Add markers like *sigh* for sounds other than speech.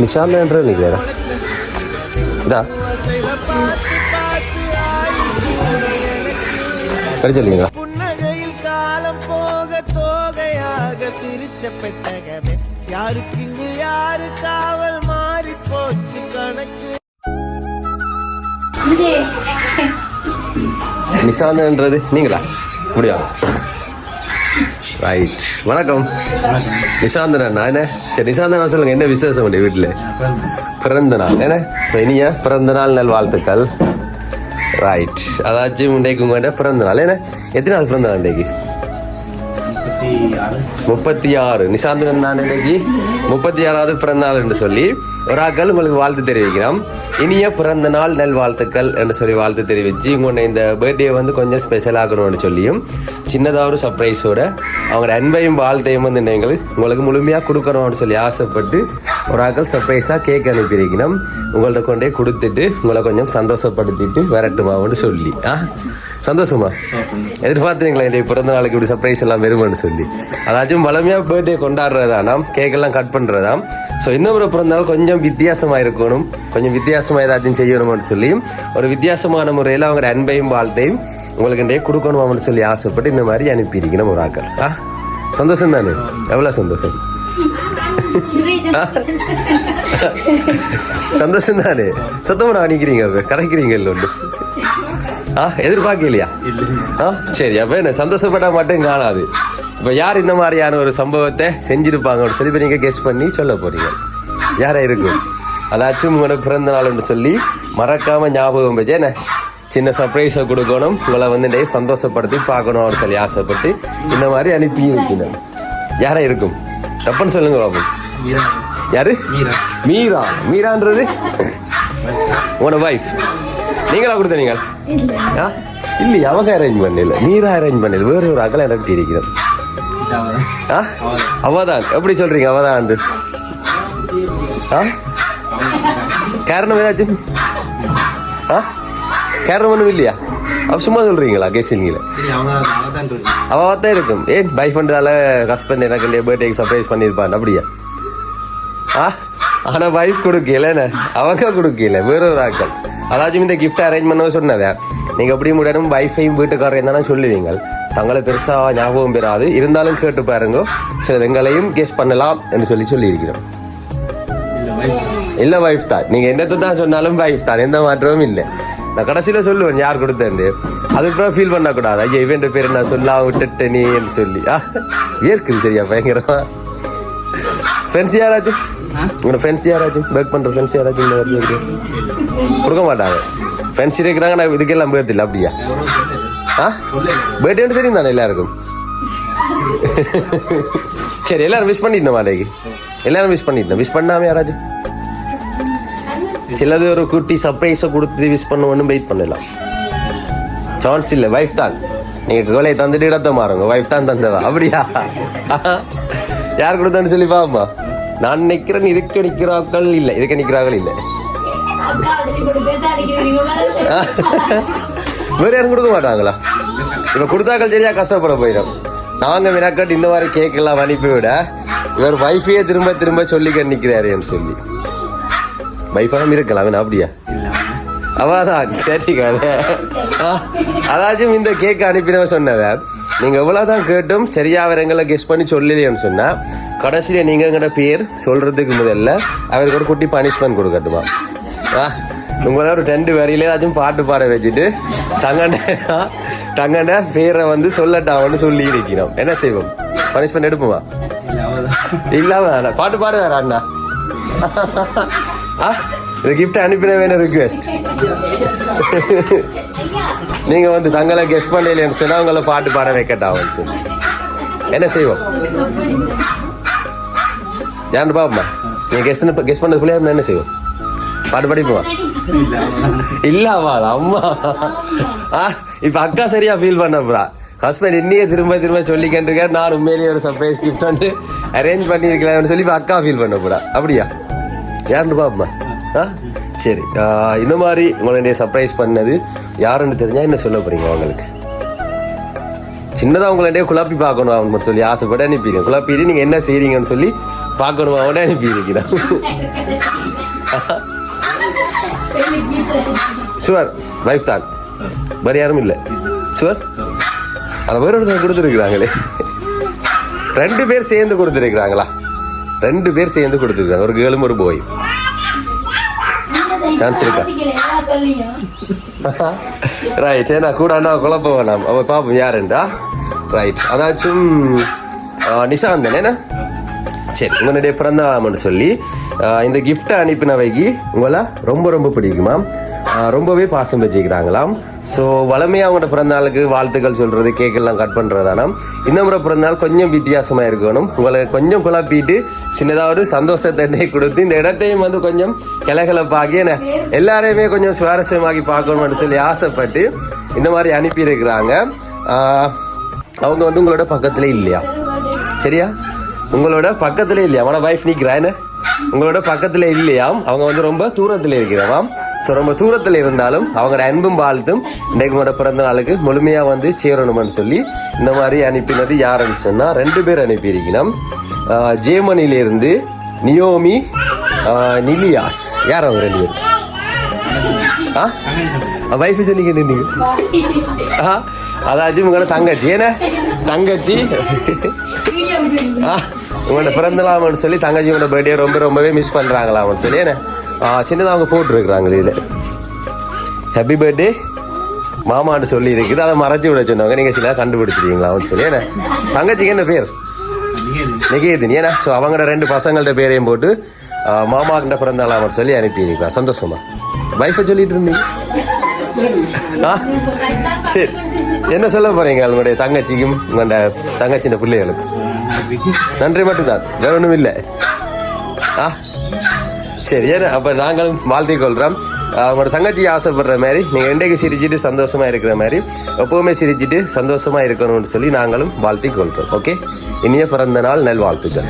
நிஷாந்த்ன்ற நிற்கிறா இதா படிச்சல்லைங்களா புன்னகையில் காலம் போக தோகையாக சிரிச்ச பெட்டகமே. யாருக்கு இங்கு யாரு காவல் மாறி போச்சு கணக்கு? நிஷாந்த்ன்றது நீங்களா? முடியா ரைட் வணக்கம். நிஷாந்தன் என்ன? சரி நிஷாந்தனா சொல்லுங்க என்ன விசேஷம் உண்டு வீட்டில்? பிறந்த நாள். என்ன? ஸோ பிறந்த நாள் நல் வாழ்த்துக்கள். ரைட் அதாச்சும் இன்றைக்கு உங்கள்கிட்ட பிறந்த நாள். என்ன? எத்தனை நாள் பிறந்த நாள் இன்றைக்கு முப்பத்தி ஆறு. நிசாந்தன் நான் இன்னைக்கு முப்பத்தி ஆறாவது பிறந்த நாள் என்று சொல்லி ஒரு ஆக்கள் உங்களுக்கு வாழ்த்து தெரிவிக்கிறோம். இனிய பிறந்த நாள் நல் வாழ்த்துக்கள் என்று சொல்லி வாழ்த்து தெரிவித்து உங்களுடைய இந்த பர்த்டே வந்து கொஞ்சம் ஸ்பெஷல் ஆகணும்னு சொல்லியும் சின்னதாக ஒரு சர்ப்ரைஸோட அவங்களோட அன்பையும் வாழ்த்தையும் வந்து நீங்கள் உங்களுக்கு முழுமையாக கொடுக்கணும்னு சொல்லி ஆசைப்பட்டு ஒரு ஆக்கள் சர்ப்ரைஸாக கேக் அனுப்பியிருக்கணும் உங்கள்ட்ட கொண்டே கொடுத்துட்டு உங்களை கொஞ்சம் சந்தோஷப்படுத்திட்டு வரட்டுமான்னு சொல்லி ஆ? சந்தோஷமா? எதிர்பார்த்தீங்களா என்னுடைய பிறந்த நாளுக்கு இப்படி சர்ப்ரைஸ் எல்லாம் வருமானு சொல்லி? அதாச்சும் வளமையாக பர்த்டே கொண்டாடுறதானாம் கேக் எல்லாம் கட் பண்ணுறதாம் ஸோ இன்னொரு பிறந்த நாள் கொஞ்சம் வித்தியாசமாக இருக்கணும். கொஞ்சம் வித்தியாசமாக ஏதாச்சும் செய்யணும்னு சொல்லியும் ஒரு வித்தியாசமான முறையில் அவங்க அன்பையும் வாழ்த்தையும் உங்களுக்கு இன்றைய கொடுக்கணுமான்னு சொல்லி ஆசைப்பட்டு இந்த மாதிரி அனுப்பியிருக்கணும் ஒரு ஆக்கள் ஆ? சந்தோஷம் தானே? எவ்வளோ சந்தோஷம்? *laughs* சந்தோஷம் தானே? சத்தமாக அணிக்கிறீங்க கதைக்கிறீங்க இல்லை ஒன்று ஆ எதிர்பார்க்கலையா? ஆ சரி அப்போ என்ன சந்தோஷப்பட்டா மட்டும் காணாது. இப்போ யார் இந்த மாதிரியான ஒரு சம்பவத்தை செஞ்சிருப்பாங்க? சொல்லி இப்போ நீங்கள் கெஸ் பண்ணி சொல்ல போறீங்க. யாரா இருக்கும்? அதாச்சும் உங்களோட பிறந்த நாள்னு சொல்லி மறக்காம ஞாபகம் வச்சு என்ன சின்ன சர்ப்ரைஸை கொடுக்கணும். உங்களை வந்து சந்தோஷப்படுத்தி பார்க்கணும் அப்படின்னு சொல்லி ஆசைப்பட்டு இந்த மாதிரி அனுப்பி இருக்கணும் யாரா இருக்கும்? தப்புன்னு சொல்லுங்க பாபு. யாரு? மீரா. மீரான்றது? உங்களோட வைஃப் நீங்களா கொடுத்த நீங்கள்? இல்லையா அவங்க அரேஞ்ச் பண்ணல. நீரா அரேஞ்ச் பண்ணல. வேற ஒரு அகல எனக்கு இருக்கிறது ஆ? அவதான். எப்படி சொல்றீங்க அவதான் ஆ? காரணம் ஏதாச்சும்? ஆ? காரணம் ஒன்றும் இல்லையா? அவ சும்மா சொல்றீங்களா கேசிங்களா அவ தான் இருக்கும். ஏன் பை ஃபண்டால ஹஸ்பண்ட் எனக்கு பர்த்டேக்கு சர்ப்ரைஸ் பண்ணியிருப்பான். அப்படியா? ஆ? ஆனா வைஃப் கொடுக்கல அவங்க கொடுக்கல வேற ஒரு ஆக்கள் அதாச்சும் இந்த கிஃப்ட் அரேஞ்ச் பண்ண சொன்னத. நீங்கள் எப்படி முடியும் வைஃபையும் வீட்டுக்காரரையும் தானே சொல்லுவீங்க தங்களை பெருசாக ஞாபகம் பெறாது. இருந்தாலும் கேட்டு பாருங்க. சில எங்களையும் கேஸ் பண்ணலாம் என்று சொல்லி சொல்லியிருக்கிறோம். இல்லை வைஃப் தான். நீங்கள் என்னத்தை தான் சொன்னாலும் வைஃப் தான். எந்த மாற்றமும் இல்லை. நான் கடைசியில சொல்லுவேன் யார் கொடுத்தேன்னு. அதுக்கப்புறம் ஃபீல் பண்ணக்கூடாது. ஐயா இவன் பேர் நான் சொல்லாம விட்டுட்டேன் நீ என்று சொல்லி. ஏற்குது சரியா பயங்கரமா. ஃப்ரெண்ட்ஸ் யாராச்சும்? உங்களோட ஃப்ரெண்ட்ஸ் யாராச்சும்? ஒர்க் பண்ணுற ஃப்ரெண்ட்ஸ் யாராச்சும் இந்த வருஷம் இருக்கு கொடுக்க மாட்டாங்க. ஃப்ரெண்ட்ஸ் இருக்கிறாங்க நான் இதுக்கெல்லாம் பேர்த்து இல்லை அப்படியா? ஆ? பேர்டேன்னு தெரியும் தானே எல்லாருக்கும்? சரி எல்லாரும் விஷ் பண்ணிட்டோம் மாட்டேக்கு எல்லாரும் விஷ் பண்ணிட்டோம் விஷ் பண்ணாம யாராச்சும்? சிலது ஒரு குட்டி சர்ப்ரைஸை கொடுத்து விஷ் பண்ணுவோன்னு வெயிட் பண்ணலாம் சான்ஸ் இல்லை. வைஃப் தான். நீங்க கோலையை தந்துட்டு இடத்த மாறுங்க. வைஃப் தான் தந்ததா? அப்படியா? யார் கொடுத்தான்னு சொல்லி பாப்பா நான் நினைக்கிறேன் இதுக்கு நிற்கிறாக்கள் இல்லை. இதுக்கு நிற்கிறார்கள் இல்லை. வேற யாரும் கொடுக்க மாட்டாங்களா? இப்ப கொடுத்தாக்கள் சரியா கஷ்டப்பட போயிடும். நாங்க வினாக்கட் இந்த மாதிரி கேக் எல்லாம் அனுப்பி விட இவர் வைஃபையே திரும்ப திரும்ப சொல்லி நிற்கிறாருன்னு சொல்லி. வைஃபெல்லாம் இருக்கலாம் வேணா அப்படியா? அவதான் சரி அதாச்சும் இந்த கேக் அனுப்பினவ சொன்னவ நீங்க எவ்வளவுதான் கேட்டும் சரியா அவர் எங்களை கெஸ் பண்ணி சொல்லலையேன்னு சொன்னா கடைசியில நீங்க எங்கட பேர் சொல்றதுக்கு முதல்ல அவருக்கு ஒரு குட்டி பனிஷ்மெண்ட் கொடுக்கட்டுமா? ஆ, உங்கள ஒரு ரெண்டு வரியில ஏதாச்சும் பாட்டு பாட வச்சுட்டு தங்கண்ணா தங்கண்ட பேரை வந்து சொல்லட்டாவன்னு சொல்லி இருக்கிறோம் என்ன செய்வோம்? பனிஷ்மெண்ட் எடுப்போமா? இல்லாம பாட்டு பாடு வேற அண்ணா? ஆ இந்த கிஃப்ட் அனுப்பின வேணும் ரிக்வெஸ்ட் நீங்க வந்து தங்களை கெஸ்ட் பண்ணலன்னு சொன்னா உங்களை பாட்டு பாட வைக்கட்டாவும் சொல்லி. என்ன செய்வோம்? யாரு பாப்பா? நீங்க கெஸ்ட் கெஸ்ட் பண்ணது பிள்ளையா என்ன செய்வோம்? பாட்டு படிப்போமா? இல்லாமா அம்மா. அம்மா ஆ இப்ப அக்கா சரியா ஃபீல் பண்ணப்புறா ஹஸ்பண்ட் இன்னையே திரும்ப திரும்ப சொல்லிக்கிட்டு நான் உண்மையிலேயே ஒரு சர்ப்ரைஸ் கிஃப்ட் வந்து அரேஞ்ச் பண்ணியிருக்கலாம்னு சொல்லி இப்போ அக்கா ஃபீல் பண்ண போறா. அப்படியா? யாருன்னு பாப்பா? ஆ? சரி இந்த மாதிரி உங்களுடைய சர்ப்ரைஸ் பண்ணது யாருன்னு தெரிஞ்சால் என்ன சொல்ல போகிறீங்க உங்களுக்கு? சின்னதாக உங்களுடைய குழப்பி பார்க்கணும் அவன் சொல்லி ஆசைப்பட்டு அனுப்பிடுங்க குழப்பிட்டு நீங்கள் என்ன செய்றீங்கன்னு சொல்லி பார்க்கணும் அவனே அனுப்பியிருக்கிறான். சுவர் வைஃப் தான். வேறு யாரும் இல்லை. சுவர் அந்த பேர் ஒருத்தர் கொடுத்துருக்குறாங்களே. ரெண்டு பேர் சேர்ந்து கொடுத்துருக்குறாங்களா? ரெண்டு பேர் சேர்ந்து கொடுத்துருக்காங்க ஒரு கேளும் ஒரு போய் சான்ஸ் இருக்கா? ரைட் *laughs* ஏன்னா கூட அண்ணா குழப்பம் வேணாம். அவ பாப்போம் யாருண்டா ரைட் அதாச்சும் ஆ, நிஷாந்தன் என்ன? சரி உங்களுடைய பிறந்த நாள்னு சொல்லி இந்த கிஃப்ட்டை அனுப்பினவைக்கு உங்களை ரொம்ப ரொம்ப பிடிக்குமா ரொம்பவே பாசம் வச்சுக்கிறாங்களாம் ஸோ வளமையாக அவங்களோட பிறந்தநாளுக்கு வாழ்த்துக்கள் சொல்கிறது கேக்கெல்லாம் கட் பண்ணுறதானாம் இந்த முறை பிறந்தநாள் கொஞ்சம் வித்தியாசமாக இருக்கணும் உங்களை கொஞ்சம் குழப்பிட்டு சின்னதாக ஒரு சந்தோஷத்தை *laughs* கொடுத்து இந்த இடத்தையும் வந்து கொஞ்சம் கிளகிளப்பாக்கி என்ன எல்லாரையுமே கொஞ்சம் சுவாரஸ்யமாக்கி பார்க்கணும்னு சொல்லி ஆசைப்பட்டு இந்த மாதிரி அனுப்பியிருக்கிறாங்க. அவங்க வந்து உங்களோட பக்கத்தில் இல்லையா? சரியா? உங்களோட பக்கத்துல இல்லையா? அவன வைஃப் நிக்கிறா என்ன? உங்களோட பக்கத்துல இல்லையாம் அவங்க வந்து ரொம்ப தூரத்துல இருக்கிறவாம் ஸோ ரொம்ப தூரத்துல இருந்தாலும் அவங்களோட அன்பும் வாழ்த்தும் இன்றைக்கு பிறந்த நாளுக்கு முழுமையா வந்து சேரணும்னு சொல்லி இந்த மாதிரி அனுப்பினது யாருன்னு சொன்னா ரெண்டு பேர் அனுப்பியிருக்கணும். ஆஹ் ஜேர்மனியிலிருந்து நியோமி நிலியாஸ். யார் அவங்க ரெண்டு பேர்? ஆ? வைஃப் சொன்னீங்க நீங்க. ஆ? அதாச்சும் உங்களோட தங்கச்சி என்ன? தங்கச்சி. ஆ? உங்களோட பிறந்த சொல்லி தங்கச்சியோட பர்த்டே ரொம்ப ரொம்பவே மிஸ் பண்ணுறாங்களாம்னு சொல்லி என்ன? சின்னதாக அவங்க போட்டுருக்குறாங்களே இதில். ஹாப்பி பர்த்டே மாமான்னு சொல்லி இருக்குது. அதை மறைச்சி விட சொன்னவங்க. நீங்கள் சில கண்டுபிடிச்சிருக்கீங்களான்னு சொல்லி என்ன? தங்கச்சிக்கு என்ன பேர்? நிகேதின். ஏன்னா ஸோ அவங்களோட ரெண்டு பசங்கள்ட்ட பேரையும் போட்டு மாமாக்கிட்ட பிறந்தாலாம்னு சொல்லி அனுப்பியிருக்கலாம் சந்தோஷமா? வைஃபை சொல்லிட்டு இருந்தீங்க? ஆ சரி. என்ன சொல்ல போறீங்க உங்களுடைய தங்கச்சிக்கும் உங்களோட தங்கச்சின பிள்ளைகளுக்கு நன்றி மட்டும்தான் வேற ஒன்றும் இல்லை. ஆ சரி ஏன்னா அப்போ நாங்களும் வாழ்த்திக் கொள்கிறோம் உங்களோட தங்கச்சி ஆசைப்படுற மாதிரி நீங்கள் இன்றைக்கு சிரிச்சிட்டு சந்தோஷமாக இருக்கிற மாதிரி எப்போவுமே சிரிச்சிட்டு சந்தோஷமாக இருக்கணும்னு சொல்லி நாங்களும் வாழ்த்தி கொள்கிறோம் ஓகே இனிய பிறந்த நாள் நல்வாழ்த்துக்கள்.